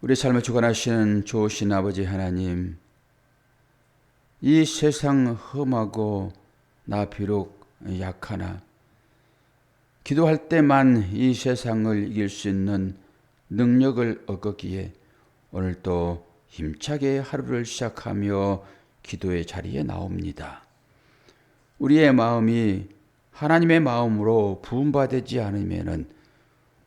우리 삶을 주관하시는 좋으신 아버지 하나님, 이 세상 험하고 나 비록 약하나 기도할 때만 이 세상을 이길 수 있는 능력을 얻었기에 오늘도 힘차게 하루를 시작하며 기도의 자리에 나옵니다. 우리의 마음이 하나님의 마음으로 부음받지 않으면은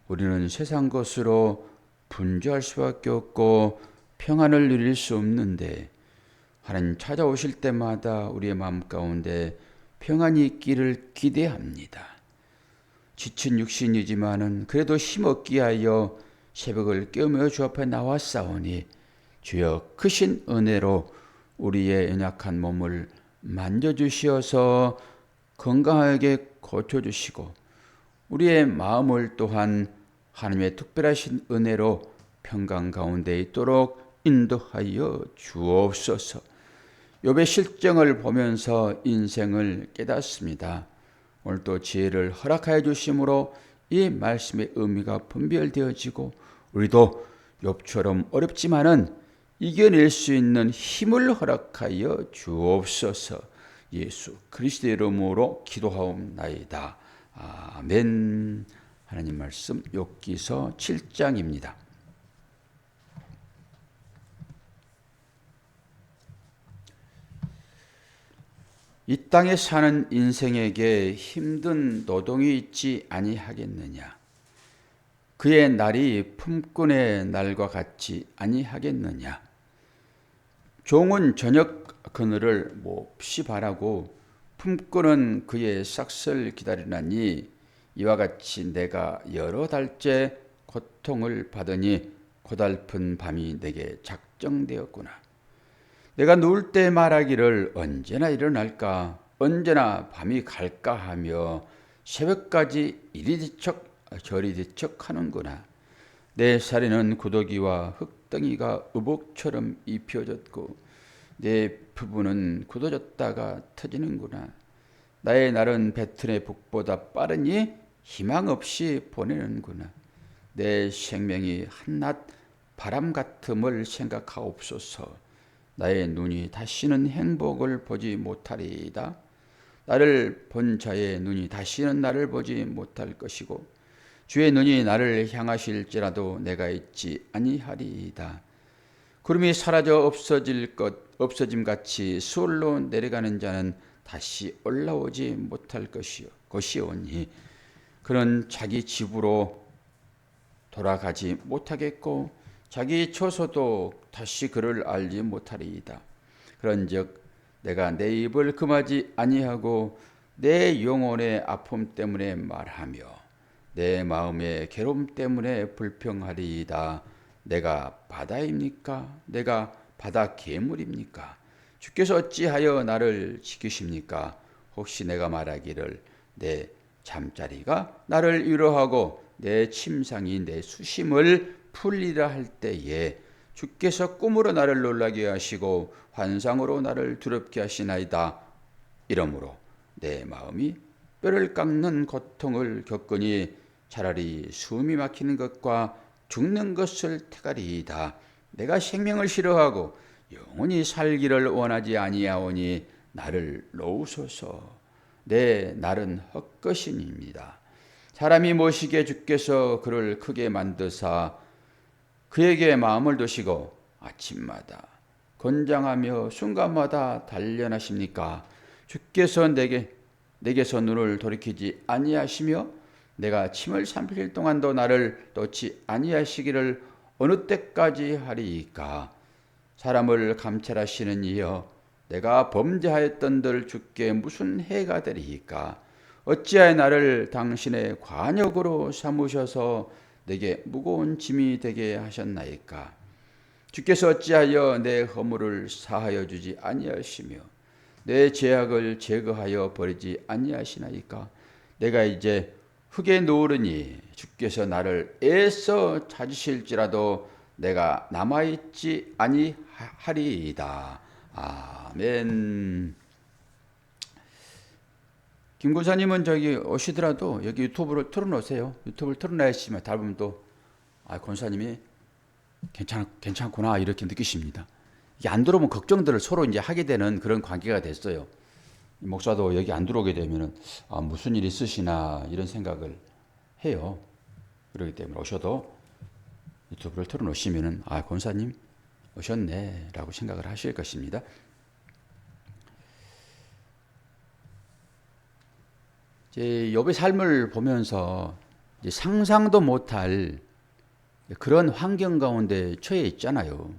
우리는 세상 것으로 분주할 수밖에 없고 평안을 누릴 수 없는데 하나님 찾아오실 때마다 우리의 마음 가운데 평안이 있기를 기대합니다. 지친 육신이지만은 그래도 힘없기 하여 새벽을 깨우며 주 앞에 나왔사오니 주여 크신 은혜로 우리의 연약한 몸을 만져주시어서 건강하게 고쳐주시고 우리의 마음을 또한 하나님의 특별하신 은혜로 평강 가운데 있도록 인도하여 주옵소서. 욥의 실정을 보면서 인생을 깨닫습니다. 오늘도 지혜를 허락하여 주심으로 이 말씀의 의미가 분별되어지고 우리도 욥처럼 어렵지만은 이겨낼 수 있는 힘을 허락하여 주옵소서. 예수 그리스도의 이름으로 기도하옵나이다. 아멘. 하나님 말씀 욥기서 7장입니다. 이 땅에 사는 인생에게 힘든 노동이 있지 아니하겠느냐? 그의 날이 품꾼의 날과 같지 아니하겠느냐? 종은 저녁 그늘을 몹시 바라고 품꾼은 그의 싹을 기다리나니 이와 같이 내가 여러 달째 고통을 받으니 고달픈 밤이 내게 작정되었구나. 내가 누울 때 말하기를 언제나 일어날까, 언제나 밤이 갈까 하며 새벽까지 이리 뒤척 저리 뒤척 하는구나. 내 살에는 구더기와 흙덩이가 의복처럼 입혀졌고 내 부부는 굳어졌다가 터지는구나. 나의 날은 배틀의 북보다 빠르니 희망 없이 보내는구나. 내 생명이 한낱 바람 같음을 생각하옵소서. 나의 눈이 다시는 행복을 보지 못하리이다. 나를 본 자의 눈이 다시는 나를 보지 못할 것이고 주의 눈이 나를 향하실지라도 내가 있지 아니하리이다. 구름이 사라져 없어질 것 없어짐 같이 수월로 내려가는 자는 다시 올라오지 못할 것이요 것이오니 그는 자기 집으로 돌아가지 못하겠고 자기 처소도 다시 그를 알지 못하리이다. 그런즉 내가 내 입을 금하지 아니하고 내 영혼의 아픔 때문에 말하며 내 마음의 괴로움 때문에 불평하리이다. 내가 바다입니까? 내가 바다 괴물입니까? 주께서 어찌하여 나를 지키십니까? 혹시 내가 말하기를 내 잠자리가 나를 위로하고 내 침상이 내 수심을 풀리라 할 때에 주께서 꿈으로 나를 놀라게 하시고 환상으로 나를 두렵게 하시나이다. 이러므로 내 마음이 뼈를 깎는 고통을 겪으니 차라리 숨이 막히는 것과 죽는 것을 택하리이다. 내가 생명을 싫어하고 영원히 살기를 원하지 아니하오니 나를 놓으소서. 내 날은 헛것입니다. 사람이 모시게 주께서 그를 크게 만드사 그에게 마음을 두시고 아침마다 건장하며 순간마다 단련하십니까? 주께서 내게 내게서 눈을 돌이키지 아니하시며 내가 침을 삼킬 동안도 나를 놓지 아니하시기를 어느 때까지 하리이까? 사람을 감찰하시는 이여 내가 범죄하였던들 주께 무슨 해가 되리이까? 어찌하여 나를 당신의 관역으로 삼으셔서 내게 무거운 짐이 되게 하셨나이까? 주께서 어찌하여 내 허물을 사하여 주지 아니하시며 내 죄악을 제거하여 버리지 아니하시나이까? 내가 이제 흙에 누우르니 주께서 나를 애써 찾으실지라도 내가 남아있지 아니하리이다. 아멘. 김 고사님은 저기 오시더라도 여기 유튜브를 틀어놓으세요. 유튜브를 틀어놔야지만 닮으면 또, 아, 권사님이 괜찮 괜찮구나 이렇게 느끼십니다. 이게 안 들어오면 걱정들을 서로 이제 하게 되는 그런 관계가 됐어요. 이 목사도 여기 안 들어오게 되면은 아, 무슨 일 있으시나 이런 생각을 해요. 그렇기 때문에 오셔도 유튜브를 틀어놓으시면은 아 권사님 오셨네라고 생각을 하실 것입니다. 이제 욥의 삶을 보면서 상상도 못할 그런 환경 가운데 처해 있잖아요.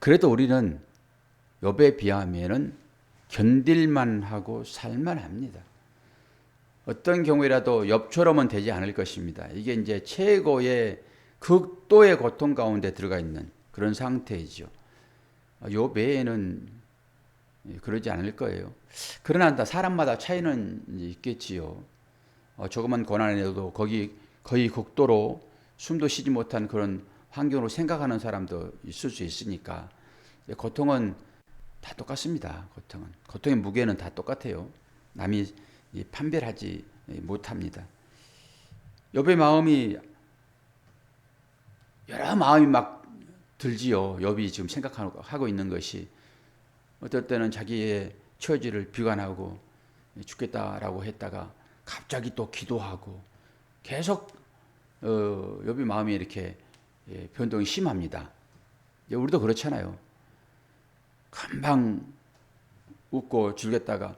그래도 우리는 욥에 비하면은 견딜만 하고 살만 합니다. 어떤 경우라도 욥처럼은 되지 않을 것입니다. 이게 이제 최고의 극도의 고통 가운데 들어가 있는 그런 상태이죠. 요 외에는 그러지 않을 거예요. 그러나 사람마다 차이는 있겠지요. 어, 조그만 고난에도 거기 거의 극도로 숨도 쉬지 못한 그런 환경으로 생각하는 사람도 있을 수 있으니까 고통은 다 똑같습니다. 고통은 고통의 무게는 다 똑같아요. 남이 판별하지 못합니다. 욥의 마음이 여러 마음이 막 들지요. 욥이 지금 생각하고 있는 것이 어떨 때는 자기의 처지를 비관하고 죽겠다라고 했다가 갑자기 또 기도하고 계속 어, 욥의 마음이 이렇게 예, 변동이 심합니다. 우리도 그렇잖아요. 금방 웃고 즐겼다가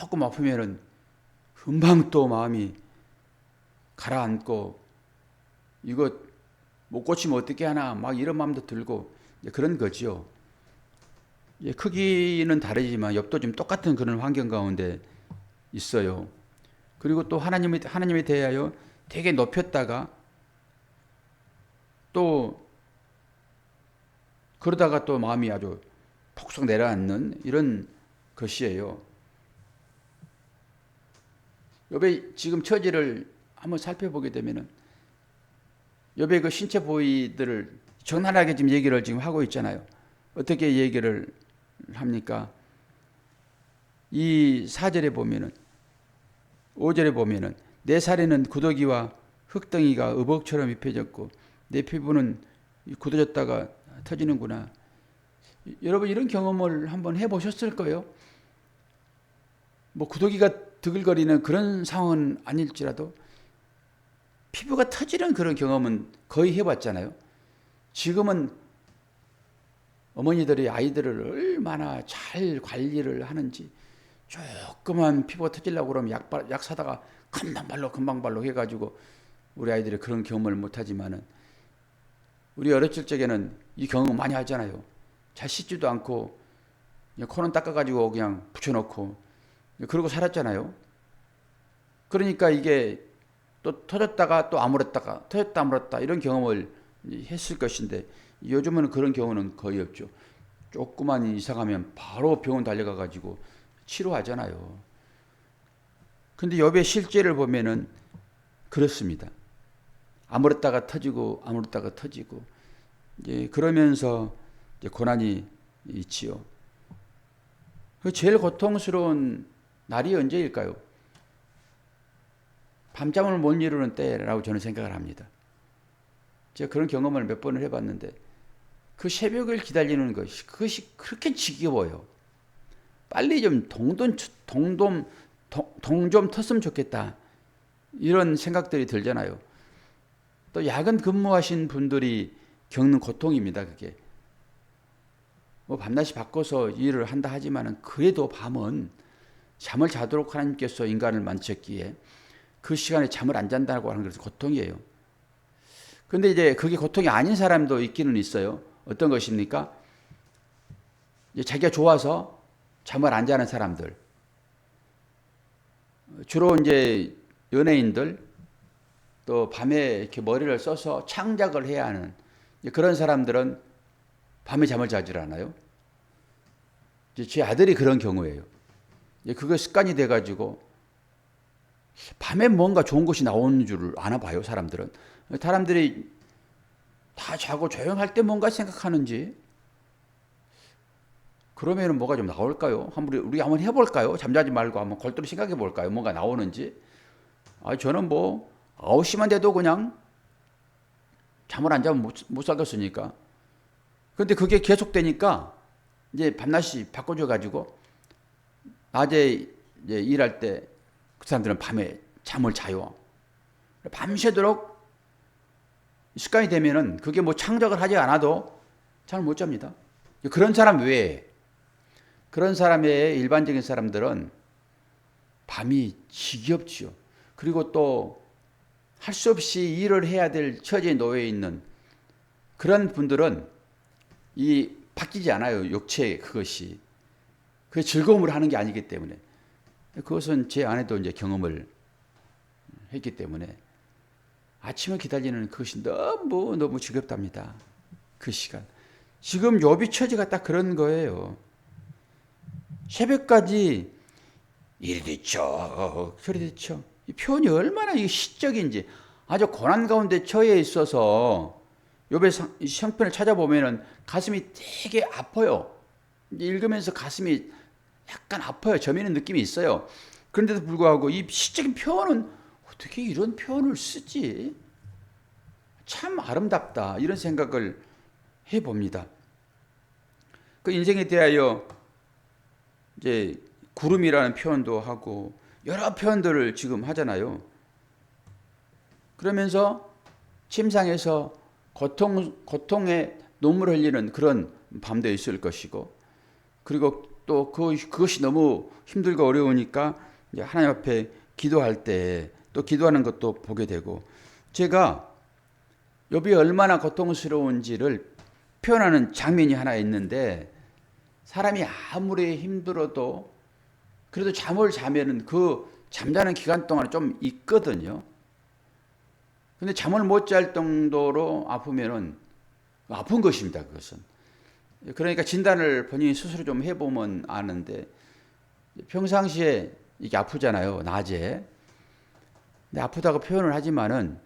조금 아프면은 금방 또 마음이 가라앉고 이거 못 고치면 어떻게 하나 막 이런 마음도 들고 그런 거죠. 예, 크기는 다르지만 옆도 좀 똑같은 그런 환경 가운데 있어요. 그리고 또 하나님에 하나님에 대하여 되게 높였다가 또 그러다가 또 마음이 아주 폭삭 내려앉는 이런 것이에요. 욥의 지금 처지를 한번 살펴보게 되면은 욥의 그 신체 부위들을 적나라하게 지금 얘기를 지금 하고 있잖아요. 어떻게 얘기를 합니까? 이 4절에 보면은 5절에 보면은 내 살에는 구더기와 흙덩이가 의복처럼 입혀졌고 내 피부는 굳어졌다가 터지는구나. 여러분 이런 경험을 한번 해 보셨을 거예요. 뭐 구더기가 드글거리는 그런 상황은 아닐지라도 피부가 터지는 그런 경험은 거의 해봤잖아요. 지금은 어머니들이 아이들을 얼마나 잘 관리를 하는지 조그만 피부가 터지려고 그러면 약, 약 사다가 금방 발로 금방 발로 해가지고 우리 아이들이 그런 경험을 못하지만은 우리 어렸을 적에는 이 경험 많이 하잖아요. 잘 씻지도 않고 코는 닦아가지고 그냥 붙여놓고 그러고 살았잖아요. 그러니까 이게 또 터졌다가 또 아물었다가 터졌다 아물었다 이런 경험을 했을 것인데 요즘은 그런 경우는 거의 없죠. 조그만 이상하면 바로 병원 달려가 가지고 치료하잖아요. 근데 여배 실제를 보면은 그렇습니다. 아물었다가 터지고 아물었다가 터지고 이제 그러면서 이제 고난이 있지요. 그 제일 고통스러운 날이 언제일까요? 밤잠을 못 이루는 때라고 저는 생각을 합니다. 제가 그런 경험을 몇 번을 해봤는데 그 새벽을 기다리는 것이 그것이 그렇게 지겨워요. 빨리 좀 동돈 동동 동좀 텄으면 좋겠다. 이런 생각들이 들잖아요. 또 야근 근무하신 분들이 겪는 고통입니다. 그게 뭐 밤낮이 바꿔서 일을 한다 하지만은 그래도 밤은 잠을 자도록 하나님께서 인간을 만드셨기에 그 시간에 잠을 안 잔다고 하는 것은 고통이에요. 근데 이제 그게 고통이 아닌 사람도 있기는 있어요. 어떤 것입니까? 자기가 좋아서 잠을 안 자는 사람들. 주로 이제 연예인들 또 밤에 이렇게 머리를 써서 창작을 해야 하는 그런 사람들은 밤에 잠을 자질 않아요. 제 아들이 그런 경우예요. 그거 습관이 돼가지고 밤에 뭔가 좋은 것이 나오는 줄을 아나 봐요, 사람들은. 사람들이 다 자고 조용할 때 뭔가 생각하는지. 그러면은 뭐가 좀 나올까요? 한번 우리 한번 해볼까요? 잠자지 말고 한번 골똘히 생각해 볼까요? 뭔가 나오는지. 아, 저는 뭐 9시만 돼도 그냥 잠을 안 자면 못, 못 살겠으니까. 근데 그게 계속되니까 이제 밤낮이 바꿔줘 가지고 낮에 이제 일할 때 그 사람들은 밤에 잠을 자요. 밤새도록 습관이 되면은 그게 뭐 창작을 하지 않아도 잠을 못 잡니다. 그런 사람 외에 그런 사람의 일반적인 사람들은 밤이 지겹지요. 그리고 또 할 수 없이 일을 해야 될 처지에 놓여 있는 그런 분들은 이 바뀌지 않아요. 육체 그것이. 그 즐거움을 하는 게 아니기 때문에. 그것은 제 아내도 이제 경험을 했기 때문에 아침을 기다리는 그것이 너무 너무 지겹답니다. 그 시간. 지금 요비 처지가 딱 그런 거예요. 새벽까지 이리 뒤쳐 저리 뒤쳐 이 표현이 얼마나 이 시적인지 아주 고난 가운데 처해 있어서 요배 형편을 찾아보면은 가슴이 되게 아파요. 읽으면서 가슴이 약간 아파요. 저미는 느낌이 있어요. 그런데도 불구하고 이 시적인 표현은 어떻게 이런 표현을 쓰지? 참 아름답다. 이런 생각을 해 봅니다. 그 인생에 대하여 이제 구름이라는 표현도 하고 여러 표현들을 지금 하잖아요. 그러면서 침상에서 고통 고통의 눈물 흘리는 그런 밤도 있을 것이고 그리고 또 그, 그것이 너무 힘들고 어려우니까 하나님 앞에 기도할 때 또 기도하는 것도 보게 되고 제가 욥이 얼마나 고통스러운지를 표현하는 장면이 하나 있는데 사람이 아무리 힘들어도 그래도 잠을 자면은 그 잠자는 기간 동안 좀 있거든요. 근데 잠을 못 잘 정도로 아프면은 아픈 것입니다. 그것은. 그러니까 진단을 본인이 스스로 좀 해보면 아는데 평상시에 이게 아프잖아요. 낮에. 근데 아프다고 표현을 하지만은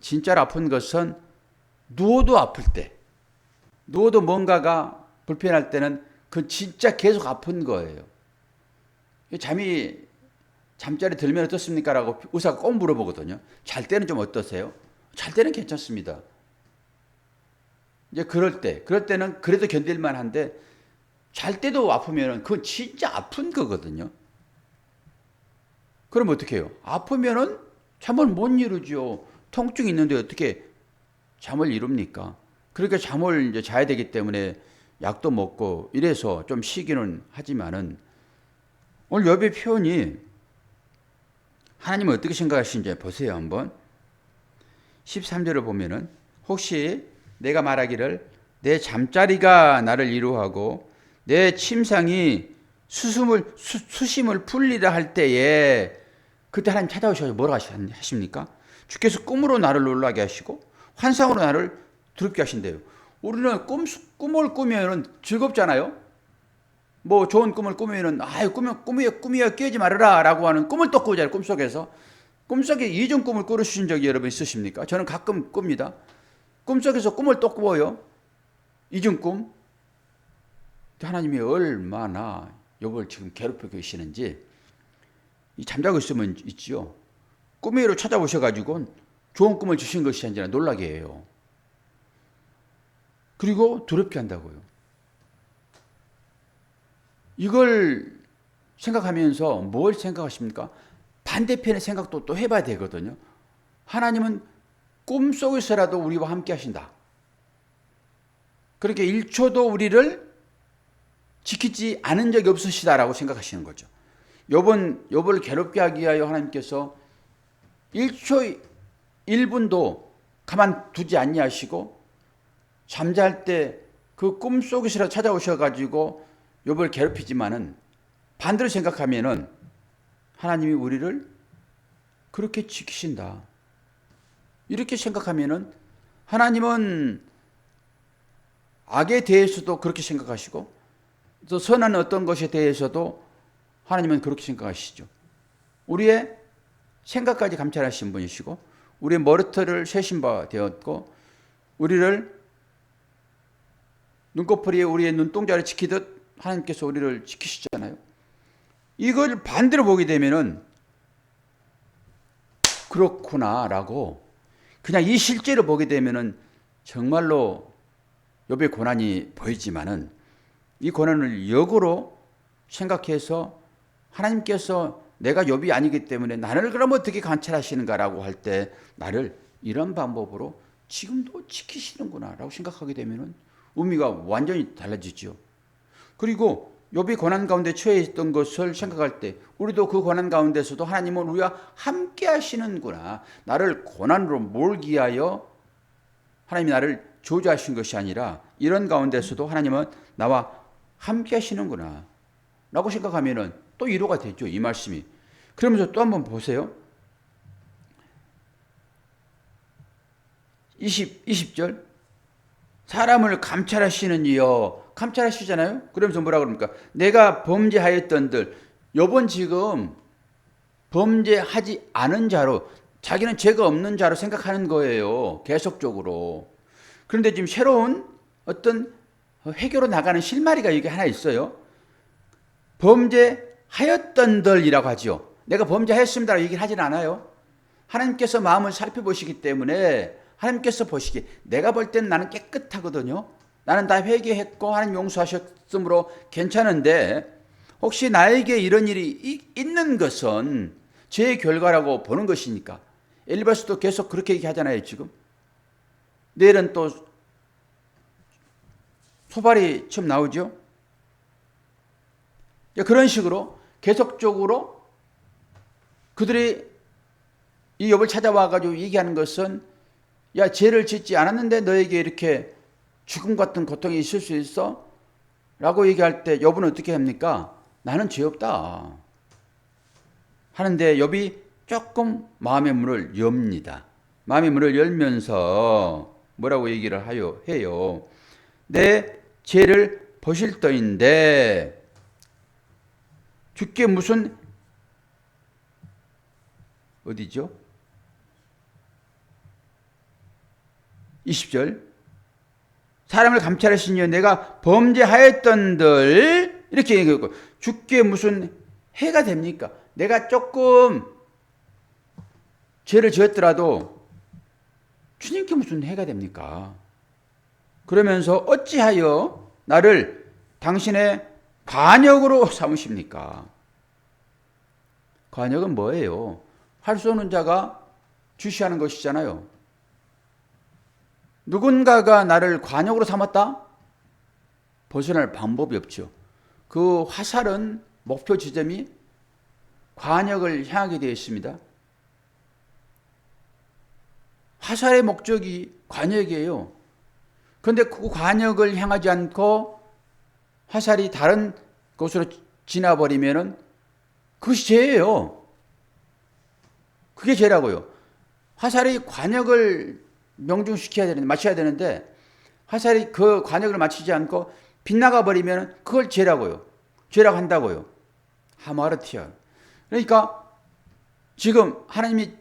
진짜로 아픈 것은 누워도 아플 때, 누워도 뭔가가 불편할 때는 그 진짜 계속 아픈 거예요. 잠이 잠자리 들면 어떻습니까? 라고 의사가 꼭 물어보거든요. 잘 때는 좀 어떠세요? 잘 때는 괜찮습니다. 이제 그럴 때, 그럴 때는 그래도 견딜만 한데 잘 때도 아프면은 그건 진짜 아픈 거거든요. 그럼 어떻게 해요? 아프면은 잠을 못 이루죠. 통증이 있는데 어떻게 잠을 이룹니까? 그러니까 잠을 이제 자야 되기 때문에 약도 먹고 이래서 좀 쉬기는 하지만은 오늘 여배 표현이 하나님은 어떻게 생각하시는지 보세요 한번 13절을 보면은 혹시 내가 말하기를 내 잠자리가 나를 이루하고 내 침상이 수심을 수, 수심을 풀리라 할 때에 그때 하나님 찾아오셔서 뭐라 하십니까? 주께서 꿈으로 나를 놀라게 하시고 환상으로 나를 두렵게 하신대요. 우리는 꿈, 꿈을 꾸면은 즐겁잖아요. 뭐 좋은 꿈을 꾸면은 아유 꿈이 꿈이야 꿈이야 깨지 말아라라고 하는 꿈을 또 꾸잖아요. 꿈속에서 꿈속에 이중 꿈을 꾸르신 적이 여러분 있으십니까? 저는 가끔 꿉니다. 꿈속에서 꿈을 또 꾸어요. 이중 꿈. 하나님이 얼마나 욥을 지금 괴롭히고 계시는지 이 잠자고 있으면 있지요. 꿈으로 찾아오셔가지고 좋은 꿈을 주신 것이 아니라 놀라게 해요. 그리고 두렵게 한다고요. 이걸 생각하면서 뭘 생각하십니까? 반대편의 생각도 또 해봐야 되거든요. 하나님은 꿈속에서라도 우리와 함께 하신다. 그렇게 1초도 우리를 지키지 않은 적이 없으시다라고 생각하시는 거죠. 요번 요번 괴롭게 하기 위하여 하나님께서 1초 1분도 가만 두지 아니하시고 잠잘 때 그 꿈속에서 찾아오셔 가지고 욥을 괴롭히지만은 반대로 생각하면은 하나님이 우리를 그렇게 지키신다. 이렇게 생각하면은 하나님은 악에 대해서도 그렇게 생각하시고 또 선한 어떤 것에 대해서도 하나님은 그렇게 생각하시죠. 우리의 생각까지 감찰하신 분이시고 우리의 머리털을 세신 바 되었고 우리를 눈꺼풀이 우리의 눈동자를 지키듯 하나님께서 우리를 지키시잖아요. 이걸 반대로 보게 되면은 그렇구나라고 그냥 이 실제로 보게 되면은 정말로 욥의 고난이 보이지만은 이 고난을 역으로 생각해서 하나님께서 내가 욥이 아니기 때문에 나를 그럼 어떻게 관찰하시는가라고 할 때 나를 이런 방법으로 지금도 지키시는구나라고 생각하게 되면은 의미가 완전히 달라지죠. 그리고 욥이 고난 가운데 처해 있던 것을 생각할 때 우리도 그 고난 가운데서도 하나님은 우리와 함께 하시는구나. 나를 고난으로 몰기 위하여 하나님이 나를 조주하신 것이 아니라 이런 가운데서도 하나님은 나와 함께 하시는구나. 라고 생각하면은 또 위로가 되죠. 이 말씀이. 그러면서 또 한번 보세요. 20, 20절. 사람을 감찰하시는 이여. 감찰하시잖아요? 그러면서 뭐라 그럽니까? 내가 범죄하였던들. 요번 지금 범죄하지 않은 자로 자기는 죄가 없는 자로 생각하는 거예요. 계속적으로. 그런데 지금 새로운 어떤 회교로 나가는 실마리가 이게 하나 있어요. 범죄하였던들이라고 하죠. 내가 범죄하였습니다라고 얘기를 하진 않아요. 하나님께서 마음을 살펴보시기 때문에 하나님께서 보시기 내가 볼 때는 나는 깨끗하거든요. 나는 다 회개했고 하나님 용서하셨으므로 괜찮은데 혹시 나에게 이런 일이 있는 것은 죄의 결과라고 보는 것이니까. 엘리바스도 계속 그렇게 얘기하잖아요 지금. 내일은 또 소발이 처음 나오죠? 그런 식으로 계속적으로 그들이 이 욥을 찾아와 가지고 얘기하는 것은 야 죄를 짓지 않았는데 너에게 이렇게 죽음 같은 고통이 있을 수 있어? 라고 얘기할 때 욥은 어떻게 합니까? 나는 죄 없다. 하는데 욥이 조금 마음의 문을 엽니다. 마음의 문을 열면서 뭐라고 얘기를 하요 해요. 내 죄를 보실 터인데 주께 무슨 어디죠? 20절 사람을 감찰하시니 내가 범죄하였던들 이렇게 얘기하고 주께 무슨 해가 됩니까? 내가 조금 죄를 지었더라도 주님께 무슨 해가 됩니까? 그러면서 어찌하여 나를 당신의 관역으로 삼으십니까? 관역은 뭐예요? 없는 자가 주시하는 것이잖아요. 누군가가 나를 관역으로 삼았다? 벗어날 방법이 없죠. 그 화살은 목표 지점이 관역을 향하게 되어 있습니다. 화살의 목적이 관역이에요. 그런데 그 관역을 향하지 않고 화살이 다른 곳으로 지나버리면은 그것이 죄예요. 그게 죄라고요. 화살이 관역을 명중시켜야 되는데, 맞춰야 되는데, 화살이 그 관역을 맞추지 않고 빗나가 버리면 그걸 죄라고요. 죄라고 한다고요. 하마르티아. 그러니까 지금 하나님이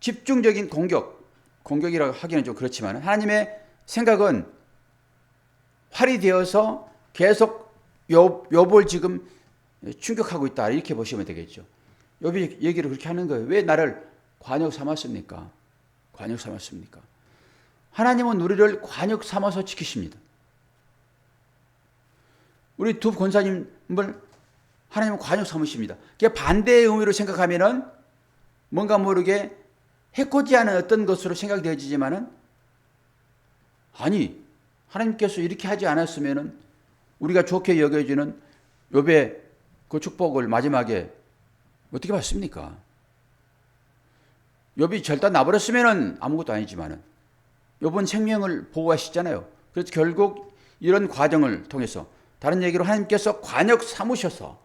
집중적인 공격, 공격이라고 하기는 좀 그렇지만 하나님의 생각은 활이 되어서 계속 욥, 욥을 지금 충격하고 있다. 이렇게 보시면 되겠죠. 욥이 얘기를 그렇게 하는 거예요. 왜 나를 관역 삼았습니까? 관역 삼았습니까? 하나님은 우리를 관역 삼아서 지키십니다. 우리 두 권사님을 하나님은 관역 삼으십니다. 그게 반대의 의미로 생각하면은 뭔가 모르게 해코지 않은 어떤 것으로 생각이 되어지지만은 아니 하나님께서 이렇게 하지 않았으면은 우리가 좋게 여겨지는 욥의 그 축복을 마지막에 어떻게 받습니까? 욥이 절단 나버렸으면은 아무것도 아니지만은 욥은 생명을 보호하시잖아요. 그래서 결국 이런 과정을 통해서 다른 얘기로 하나님께서 관역 삼으셔서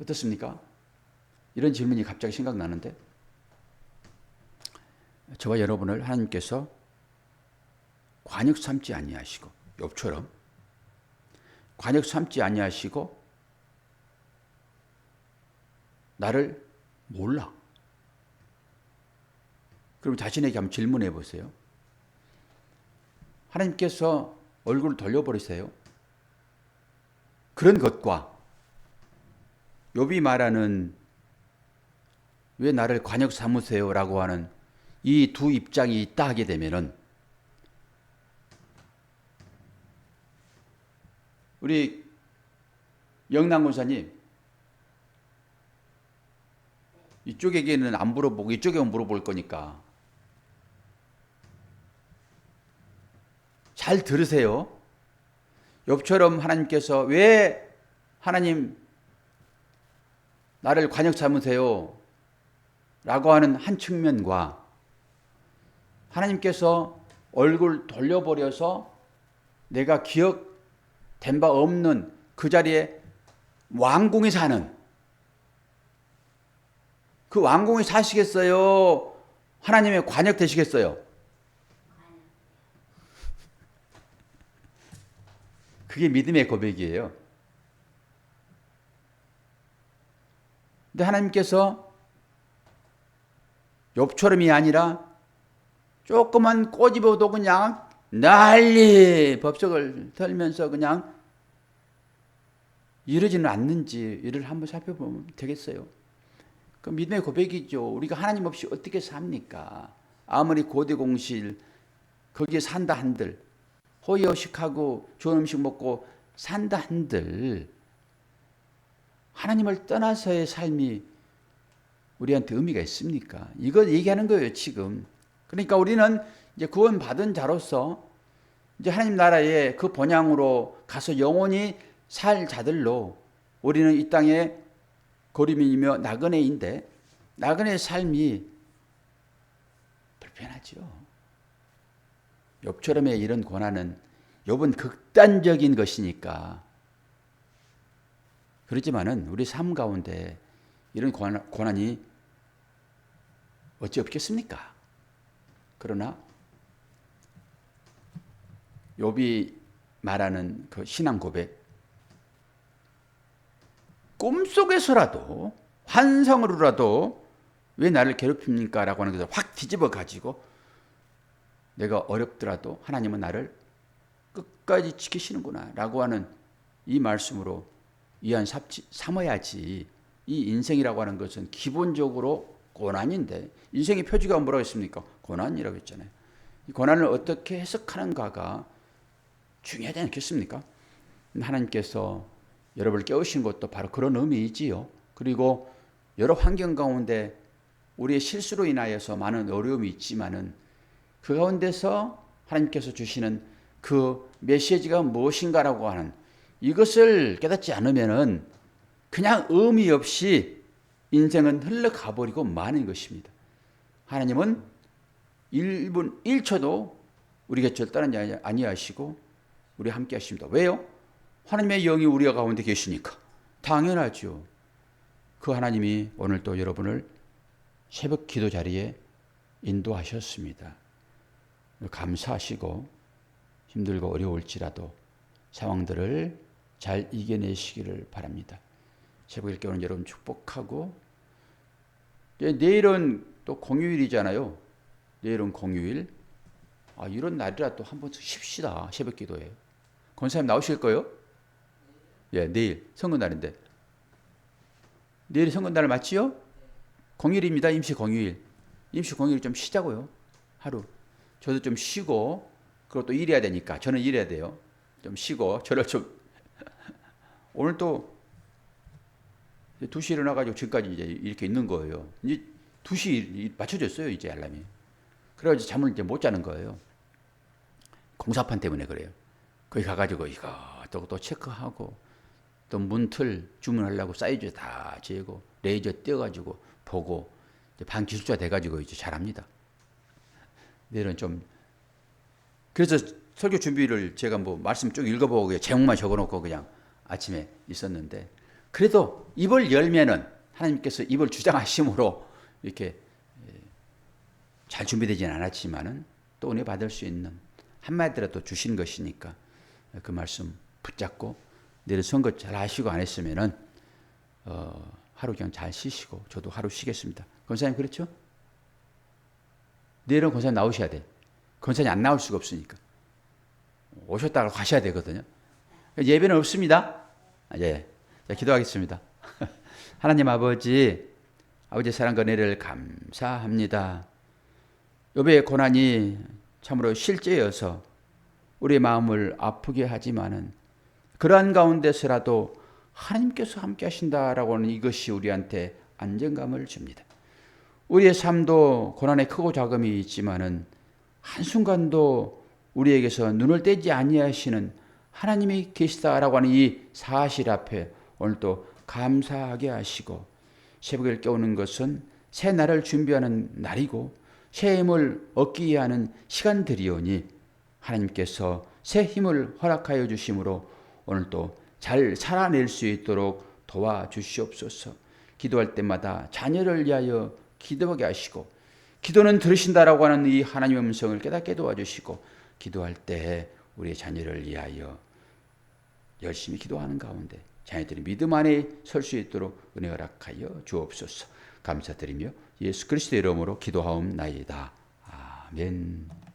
어떻습니까? 이런 질문이 갑자기 생각나는데 저와 여러분을 하나님께서 관역 삼지 아니하시고 욥처럼 관역 삼지 아니하시고 나를 몰라. 그럼 자신에게 한번 질문해 보세요. 하나님께서 얼굴을 돌려버리세요. 그런 것과 욥이 말하는 왜 나를 관역 삼으세요라고 하는 이 두 입장이 있다 하게 되면은 우리 영남 권사님 이쪽에게는 안 물어보고 이쪽에만 물어볼 거니까 잘 들으세요. 욥처럼 하나님께서 왜 하나님 나를 관역 삼으세요? 라고 하는 한 측면과 하나님께서 얼굴 돌려버려서 내가 기억된 바 없는 그 자리에 왕궁에 사는 그 왕궁에 사시겠어요? 하나님의 관역 되시겠어요? 그게 믿음의 고백이에요. 근데 하나님께서 욥처럼이 아니라 조그만 꼬집어도 그냥 난리 법석을 털면서 그냥 이러지는 않는지 이를 한번 살펴보면 되겠어요. 그 믿음의 고백이죠. 우리가 하나님 없이 어떻게 삽니까? 아무리 고대 공실 거기에 산다 한들 호의호식하고 좋은 음식 먹고 산다 한들 하나님을 떠나서의 삶이 우리한테 의미가 있습니까? 이걸 얘기하는 거예요, 지금. 그러니까 우리는 이제 구원받은 자로서 이제 하나님 나라에 그 본향으로 가서 영원히 살 자들로 우리는 이 땅에 고리민이며 나그네인데 나그네의 삶이 불편하죠. 욥처럼의 이런 고난은 욥은 극단적인 것이니까 그렇지만은 우리 삶 가운데 이런 고난, 고난이 어찌 없겠습니까? 그러나 욥이 말하는 그 신앙 고백 꿈속에서라도 환상으로라도 왜 나를 괴롭힙니까? 라고 하는 것을 확 뒤집어 가지고 내가 어렵더라도 하나님은 나를 끝까지 지키시는구나 라고 하는 이 말씀으로 삽지, 삼아야지 이 인생이라고 하는 것은 기본적으로 고난인데 인생의 표지가 뭐라고 했습니까? 고난이라고 했잖아요. 이 고난을 어떻게 해석하는가가 중요하지 않겠습니까? 하나님께서 여러분을 깨우신 것도 바로 그런 의미이지요. 그리고 여러 환경 가운데 우리의 실수로 인하여서 많은 어려움이 있지만은 그 가운데서 하나님께서 주시는 그 메시지가 무엇인가라고 하는 이것을 깨닫지 않으면은 그냥 의미 없이 인생은 흘러가 버리고 마는 것입니다. 하나님은 1분 1초도 우리 곁을 떠나지 아니하시고 우리 함께 하십니다. 왜요? 하나님의 영이 우리 가운데 계시니까. 당연하죠. 그 하나님이 오늘 또 여러분을 새벽 기도 자리에 인도하셨습니다. 감사하시고 힘들고 어려울지라도 상황들을 잘 이겨내시기를 바랍니다. 새벽 읽게 오는 여러분 축복하고 내일은 또 공휴일이잖아요. 내일은 공휴일. 아, 이런 날이라 또 한번 쉽시다. 새벽 기도에. 권사님 나오실 거요? 예, 내일 선거날인데. 내일이 선거날 맞지요? 공휴일입니다. 임시 공휴일. 임시 공휴일 좀 쉬자고요. 하루. 저도 좀 쉬고 그리고 또 일해야 되니까 저는 일해야 돼요. 좀 쉬고 저를 좀 오늘 또 2시에 일어나가지고 지금까지 이제 이렇게 있는 거예요. 이제 2시 맞춰졌어요, 이제 알람이. 그래가지고 잠을 이제 못 자는 거예요. 공사판 때문에 그래요. 거기 가가지고 이거 또, 또 체크하고 또 문틀 주문하려고 사이즈 다 재고 레이저 떼어가지고 보고 반 기술자 돼가지고 이제 잘합니다. 내일은 좀 그래서 설교 준비를 제가 뭐 말씀 쭉 읽어보고 제목만 적어놓고 그냥 아침에 있었는데 그래도 입을 열면은 하나님께서 입을 주장하심으로 이렇게 잘 준비되진 않았지만은 또 은혜 받을 수 있는 한마디라도 주신 것이니까 그 말씀 붙잡고 내일 선거 잘 하시고 안 했으면은 어, 하루 그냥 잘 쉬시고 저도 하루 쉬겠습니다. 권사님 그렇죠? 내일은 권사님 나오셔야 돼. 권사님 안 나올 수가 없으니까. 오셨다가 가셔야 되거든요. 예배는 없습니다. 예. 자, 기도하겠습니다. 하나님 아버지, 아버지 사랑과 은혜를 감사합니다. 욥의 고난이 참으로 실제여서 우리의 마음을 아프게 하지만은 그러한 가운데서라도 하나님께서 함께 하신다라고 하는 이것이 우리한테 안정감을 줍니다. 우리의 삶도 고난의 크고 작음이 있지만은 한순간도 우리에게서 눈을 떼지 아니하시는 하나님이 계시다라고 하는 이 사실 앞에 오늘도 감사하게 하시고 새벽을 깨우는 것은 새 날을 준비하는 날이고 새 힘을 얻기 위한 시간들이오니 하나님께서 새 힘을 허락하여 주심으로 오늘도 잘 살아낼 수 있도록 도와주시옵소서. 기도할 때마다 자녀를 위하여 기도하게 하시고 기도는 들으신다라고 하는 이 하나님의 음성을 깨닫게 도와주시고 기도할 때 우리의 자녀를 위하여 열심히 기도하는 가운데 자녀들이 믿음 안에 설 수 있도록 은혜 허락하여 주옵소서. 감사드리며 예수 그리스도의 이름으로 기도하옵나이다. 아멘.